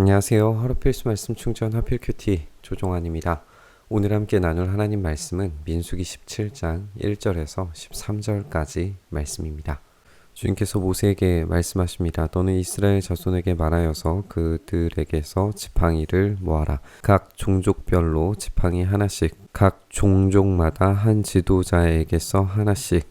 안녕하세요. 하루 필수 말씀 충전 하필 큐티 조종환입니다. 오늘 함께 나눌 하나님 말씀은 민수기 17장 1절에서 13절까지 말씀입니다. 주님께서 모세에게 말씀하십니다. 너는 이스라엘 자손에게 말하여서 그들에게서 지팡이를 모아라. 각 종족별로 지팡이 하나씩, 각 종족마다 한 지도자에게서 하나씩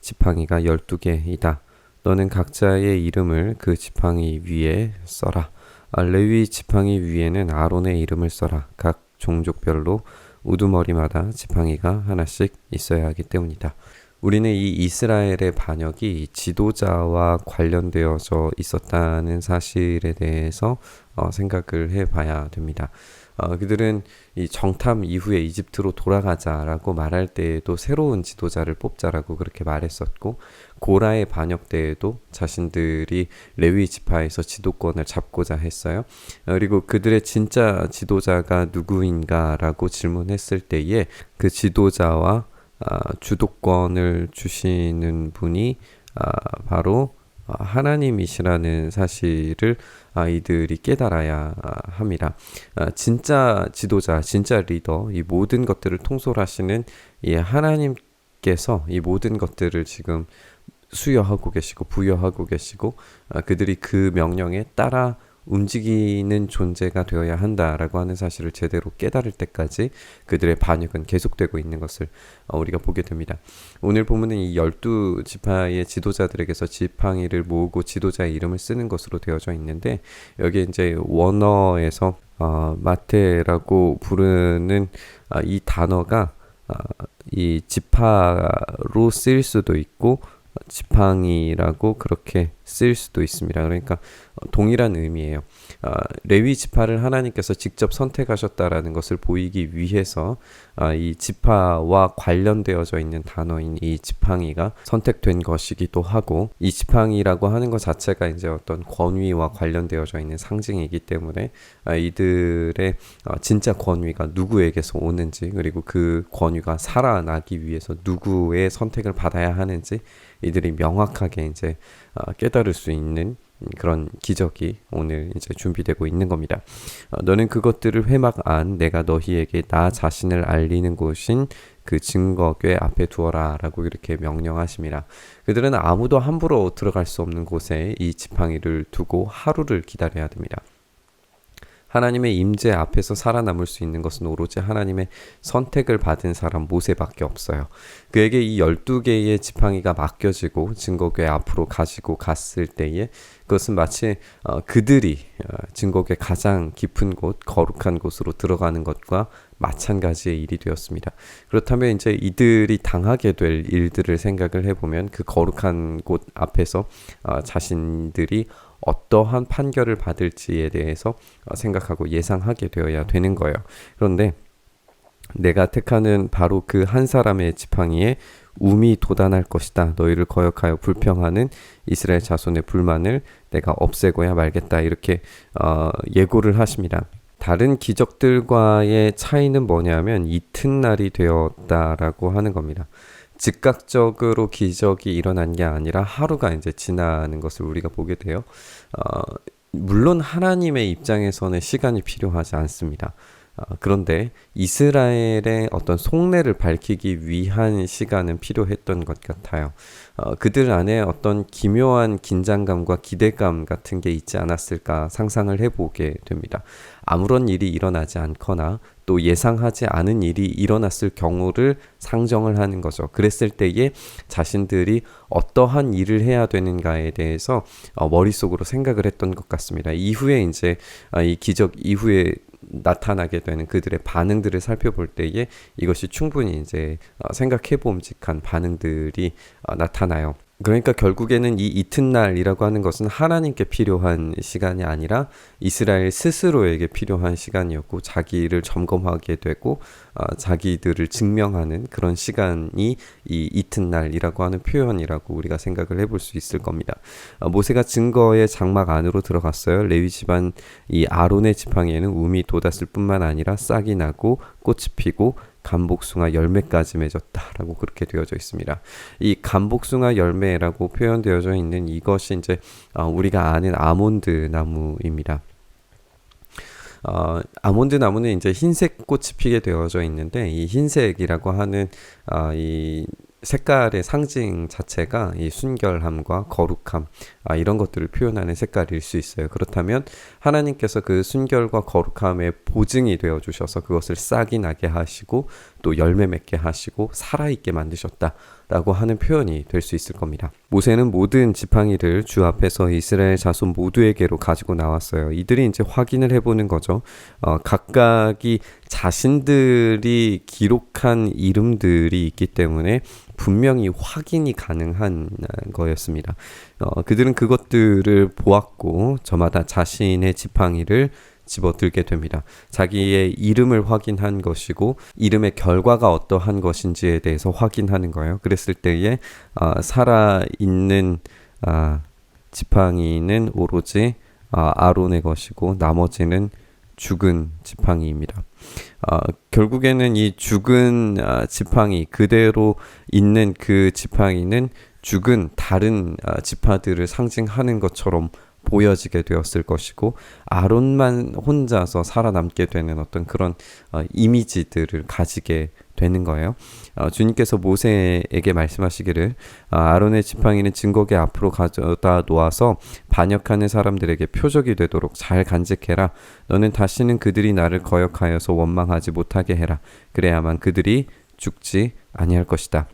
지팡이가 12개이다. 너는 각자의 이름을 그 지팡이 위에 써라. 아, 레위 지팡이 위에는 아론의 이름을 써라. 각 종족별로 우두머리마다 지팡이가 하나씩 있어야 하기 때문이다. 우리는 이 이스라엘의 반역이 지도자와 관련되어져 있었다는 사실에 대해서 어, 생각을 해봐야 됩니다. 어, 그들은 이 정탐 이후에 이집트로 돌아가자라고 말할 때에도 새로운 지도자를 뽑자라고 그렇게 말했었고 고라의 반역 때에도 자신들이 레위 지파에서 지도권을 잡고자 했어요. 어, 그리고 그들의 진짜 지도자가 누구인가라고 질문했을 때에 그 지도자와 아, 주도권을 주시는 분이 아, 바로 아, 하나님이시라는 사실을 아이들이 깨달아야 합니다. 아, 진짜 지도자, 진짜 리더, 이 모든 것들을 통솔하시는 이 하나님께서 이 모든 것들을 지금 수여하고 계시고 부여하고 계시고 아, 그들이 그 명령에 따라 움직이는 존재가 되어야 한다라고 하는 사실을 제대로 깨달을 때까지 그들의 반역은 계속되고 있는 것을 어, 우리가 보게 됩니다. 오늘 보면은 이 열두 지파의 지도자들에게서 지팡이를 모으고 지도자의 이름을 쓰는 것으로 되어져 있는데 여기 이제 원어에서 어, 마테라고 부르는 어, 이 단어가 어, 이 지파로 쓰일 수도 있고 지팡이라고 그렇게 쓸 수도 있습니다. 그러니까 어, 동일한 의미예요. 아, 레위 지파를 하나님께서 직접 선택하셨다라는 것을 보이기 위해서 아, 이 지파와 관련되어져 있는 단어인 이 지팡이가 선택된 것이기도 하고 이 지팡이라고 하는 것 자체가 이제 어떤 권위와 관련되어져 있는 상징이기 때문에 아, 이들의 어, 진짜 권위가 누구에게서 오는지 그리고 그 권위가 살아나기 위해서 누구의 선택을 받아야 하는지 이들이 명확하게 이제 어, 깨달을 수 있는 그런 기적이 오늘 이제 준비되고 있는 겁니다. 어, 너는 그것들을 회막 안 내가 너희에게 나 자신을 알리는 곳인 그 증거궤 앞에 두어라라고 이렇게 명령하십니다. 그들은 아무도 함부로 들어갈 수 없는 곳에 이 지팡이를 두고 하루를 기다려야 됩니다. 하나님의 임재 앞에서 살아남을 수 있는 것은 오로지 하나님의 선택을 받은 사람 모세밖에 없어요. 그에게 이 12개의 지팡이가 맡겨지고 증거궤 앞으로 가지고 갔을 때에 그것은 마치 어, 그들이 어, 증거궤 가장 깊은 곳, 거룩한 곳으로 들어가는 것과 마찬가지의 일이 되었습니다. 그렇다면 이제 이들이 당하게 될 일들을 생각을 해보면 그 거룩한 곳 앞에서 어, 자신들이 어떠한 판결을 받을지에 대해서 어, 생각하고 예상하게 되어야 되는 거예요. 그런데 내가 택하는 바로 그 한 사람의 지팡이에 um이 도단할 것이다. 너희를 거역하여 불평하는 이스라엘 자손의 불만을 내가 없애고야 말겠다. 이렇게 어, 예고를 하십니다. 다른 기적들과의 차이는 뭐냐면 이튿날이 되었다라고 하는 겁니다. 즉각적으로 기적이 일어난 게 아니라 하루가 이제 지나는 것을 우리가 보게 돼요. 어, 물론 하나님의 입장에서는 시간이 필요하지 않습니다. 어, 그런데 이스라엘의 어떤 속내를 밝히기 위한 시간은 필요했던 것 같아요. 어, 그들 안에 어떤 기묘한 긴장감과 기대감 같은 게 있지 않았을까 상상을 해보게 됩니다. 아무런 일이 일어나지 않거나 또 예상하지 않은 일이 일어났을 경우를 상정을 하는 거죠. 그랬을 때에 자신들이 어떠한 일을 해야 되는가에 대해서 어, 머릿속으로 생각을 했던 것 같습니다. 이후에 이제 아, 이 기적 이후에 나타나게 되는 그들의 반응들을 살펴볼 때에 이것이 충분히 이제 어, 생각해 봄직한 반응들이 어, 나타나요. 그러니까 결국에는 이 이튿날이라고 하는 것은 하나님께 필요한 시간이 아니라 이스라엘 스스로에게 필요한 시간이었고 자기를 점검하게 되고 어, 자기들을 증명하는 그런 시간이 이 이튿날이라고 하는 표현이라고 우리가 생각을 해볼 수 있을 겁니다. 어, 모세가 증거의 장막 안으로 들어갔어요. 레위 집안 이 아론의 지팡이에는 우미 돋았을 뿐만 아니라 싹이 나고 꽃이 피고 감복숭아 열매까지 맺었다라고 그렇게 되어져 있습니다. 이 감복숭아 열매라고 표현되어져 있는 이것이 이제 어, 우리가 아는 아몬드 나무입니다. 어, 아몬드 나무는 이제 흰색 꽃이 피게 되어져 있는데 이 흰색이라고 하는 어, 이 색깔의 상징 자체가 이 순결함과 거룩함 아, 이런 것들을 표현하는 색깔일 수 있어요. 그렇다면 하나님께서 그 순결과 거룩함의 보증이 되어 주셔서 그것을 싹이 나게 하시고 또 열매 맺게 하시고 살아 있게 만드셨다 라고 하는 표현이 될 수 있을 겁니다. 모세는 모든 지팡이를 주 앞에서 이스라엘 자손 모두에게로 가지고 나왔어요. 이들이 이제 확인을 해보는 거죠. 어, 각각이 자신들이 기록한 이름들이 있기 때문에 분명히 확인이 가능한 거였습니다. 어, 그들은 그것들을 보았고 저마다 자신의 지팡이를 집어들게 됩니다. 자기의 이름을 확인한 것이고 이름의 결과가 어떠한 것인지에 대해서 확인하는 거예요. 그랬을 때에 어, 살아 있는 어, 지팡이는 오로지 어, 아론의 것이고 나머지는 죽은 지팡이입니다. 어, 결국에는 이 죽은 어, 지팡이 그대로 있는 그 지팡이는 죽은 다른 어, 지파들을 상징하는 것처럼 보여지게 되었을 것이고 아론만 혼자서 살아남게 되는 어떤 그런 어, 이미지들을 가지게 되는 거예요. 어, 주님께서 모세에게 말씀하시기를 어, 아론의 지팡이는 증거계 앞으로 가져다 놓아서 반역하는 사람들에게 표적이 되도록 잘 간직해라. 너는 다시는 그들이 나를 거역하여서 원망하지 못하게 해라. 그래야만 그들이 죽지 아니할 것이다.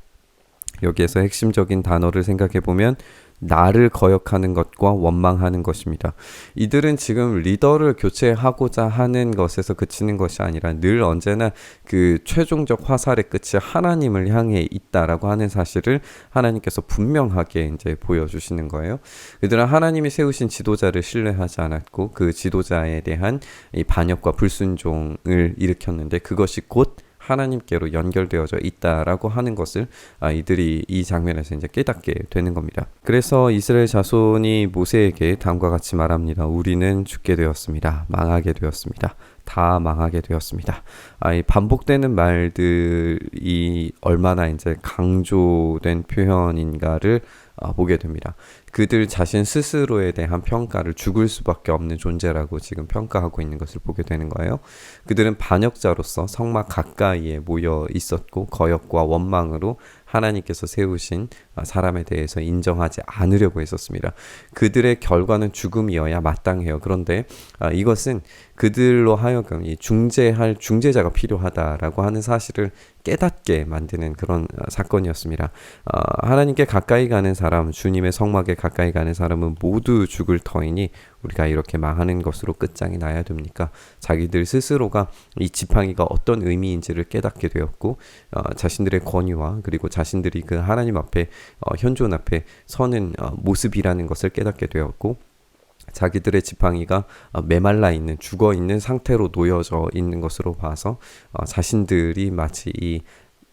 여기에서 핵심적인 단어를 생각해 보면 나를 거역하는 것과 원망하는 것입니다. 이들은 지금 리더를 교체하고자 하는 것에서 그치는 것이 아니라 늘 언제나 그 최종적 화살의 끝이 하나님을 향해 있다라고 하는 사실을 하나님께서 분명하게 이제 보여주시는 거예요. 그들은 하나님이 세우신 지도자를 신뢰하지 않았고 그 지도자에 대한 이 반역과 불순종을 일으켰는데 그것이 곧 하나님께로 연결되어져 있다라고 하는 것을 아, 이들이 이 장면에서 이제 깨닫게 되는 겁니다. 그래서 이스라엘 자손이 모세에게 다음과 같이 말합니다. 우리는 죽게 되었습니다. 망하게 되었습니다. 다 망하게 되었습니다. 아, 이 반복되는 말들이 얼마나 이제 강조된 표현인가를 어, 보게 됩니다. 그들 자신 스스로에 대한 평가를 죽을 수밖에 없는 존재라고 지금 평가하고 있는 것을 보게 되는 거예요. 그들은 반역자로서 성막 가까이에 모여 있었고 거역과 원망으로 하나님께서 세우신 아, 사람에 대해서 인정하지 않으려고 했었습니다. 그들의 결과는 죽음이어야 마땅해요. 그런데 아, 이것은 그들로 하여금 이 중재할 중재자가 필요하다라고 하는 사실을 깨닫게 만드는 그런 어, 사건이었습니다. 어, 하나님께 가까이 가는 사람, 주님의 성막에 가 까이 가는 사람은 모두 죽을 터이니 우리가 이렇게 망하는 것으로 끝장이 나야 됩니까? 자기들 스스로가 이 지팡이가 어떤 의미인지를 깨닫게 되었고 어, 자신들의 권위와 그리고 자신들이 그 하나님 앞에 어, 현존 앞에 서는 어, 모습이라는 것을 깨닫게 되었고 자기들의 지팡이가 어, 메말라 있는 죽어 있는 상태로 놓여져 있는 것으로 봐서 어, 자신들이 마치 이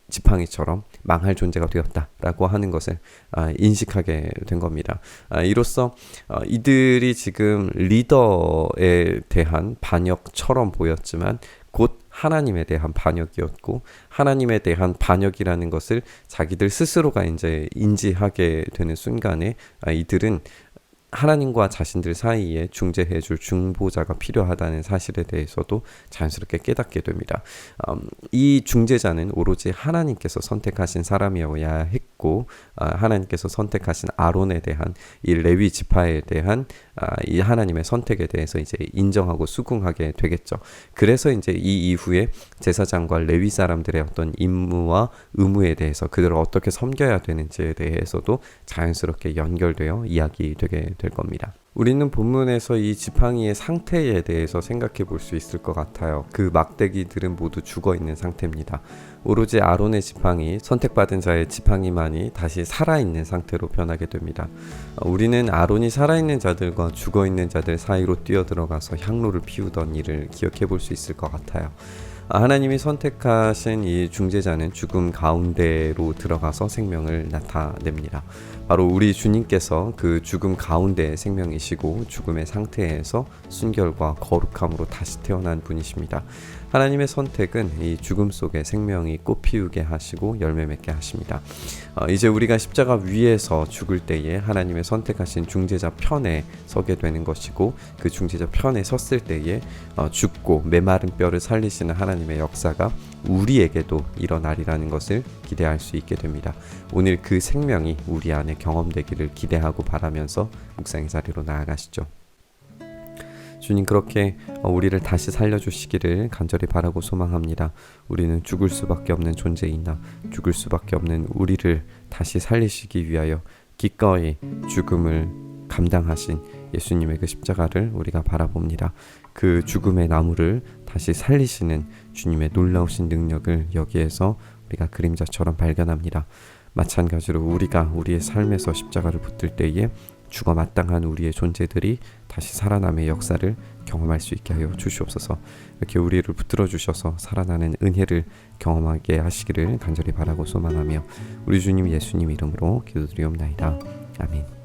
지팡이처럼 망할 존재가 되었다라고 하는 것을 아, 인식하게 된 겁니다. 아, 이로써 어, 이들이 지금 리더에 대한 반역처럼 보였지만 곧 하나님에 대한 반역이었고 하나님에 대한 반역이라는 것을 자기들 스스로가 이제 인지하게 되는 순간에 아, 이들은 하나님과 자신들 사이에 중재해 줄 중보자가 필요하다는 사실에 대해서도 자연스럽게 깨닫게 됩니다. 음, 이 중재자는 오로지 하나님께서 선택하신 사람이어야 했고 아, 하나님께서 선택하신 아론에 대한 이 레위 지파에 대한 아, 이 하나님의 선택에 대해서 이제 인정하고 수긍하게 되겠죠. 그래서 이제 이 이후에 제사장과 레위 사람들의 어떤 임무와 의무에 대해서 그들을 어떻게 섬겨야 되는지에 대해서도 자연스럽게 연결되어 이야기되게 될 겁니다. 우리는 본문에서 이 지팡이의 상태에 대해서 생각해 볼 수 있을 것 같아요. 그 막대기들은 모두 죽어 있는 상태입니다. 오로지 아론의 지팡이, 선택받은 자의 지팡이만이 다시 살아있는 상태로 변하게 됩니다. 우리는 아론이 살아있는 자들과 죽어 있는 자들 사이로 뛰어들어가서 향로를 피우던 일을 기억해 볼 수 있을 것 같아요. 아, 하나님이 선택하신 이 중재자는 죽음 가운데로 들어가서 생명을 나타냅니다. 바로 우리 주님께서 그 죽음 가운데 생명이시고 죽음의 상태에서 순결과 거룩함으로 다시 태어난 분이십니다. 하나님의 선택은 이 죽음 속에 생명이 꽃피우게 하시고 열매 맺게 하십니다. 어, 이제 우리가 십자가 위에서 죽을 때에 하나님의 선택하신 중재자 편에 서게 되는 것이고 그 중재자 편에 섰을 때에 어, 죽고 메마른 뼈를 살리시는 하나님의 역사가 우리에게도 일어나리라는 것을 기대할 수 있게 됩니다. 오늘 그 생명이 우리 안에 경험되기를 기대하고 바라면서 묵상의 자리로 나아가시죠. 주님 그렇게 어, 우리를 다시 살려주시기를 간절히 바라고 소망합니다. 우리는 죽을 수밖에 없는 존재이나 죽을 수밖에 없는 우리를 다시 살리시기 위하여 기꺼이 죽음을 감당하신 예수님의 그 십자가를 우리가 바라봅니다. 그 죽음의 나무를 다시 살리시는 주님의 놀라우신 능력을 여기에서 우리가 그림자처럼 발견합니다. 마찬가지로 우리가 우리의 삶에서 십자가를 붙들 때에 죽어 마땅한 우리의 존재들이 다시 살아남의 역사를 경험할 수 있게 하여 주시옵소서. 이렇게 우리를 붙들어 주셔서 살아나는 은혜를 경험하게 하시기를 간절히 바라고 소망하며 우리 주님 예수님 이름으로 기도드리옵나이다. 아멘.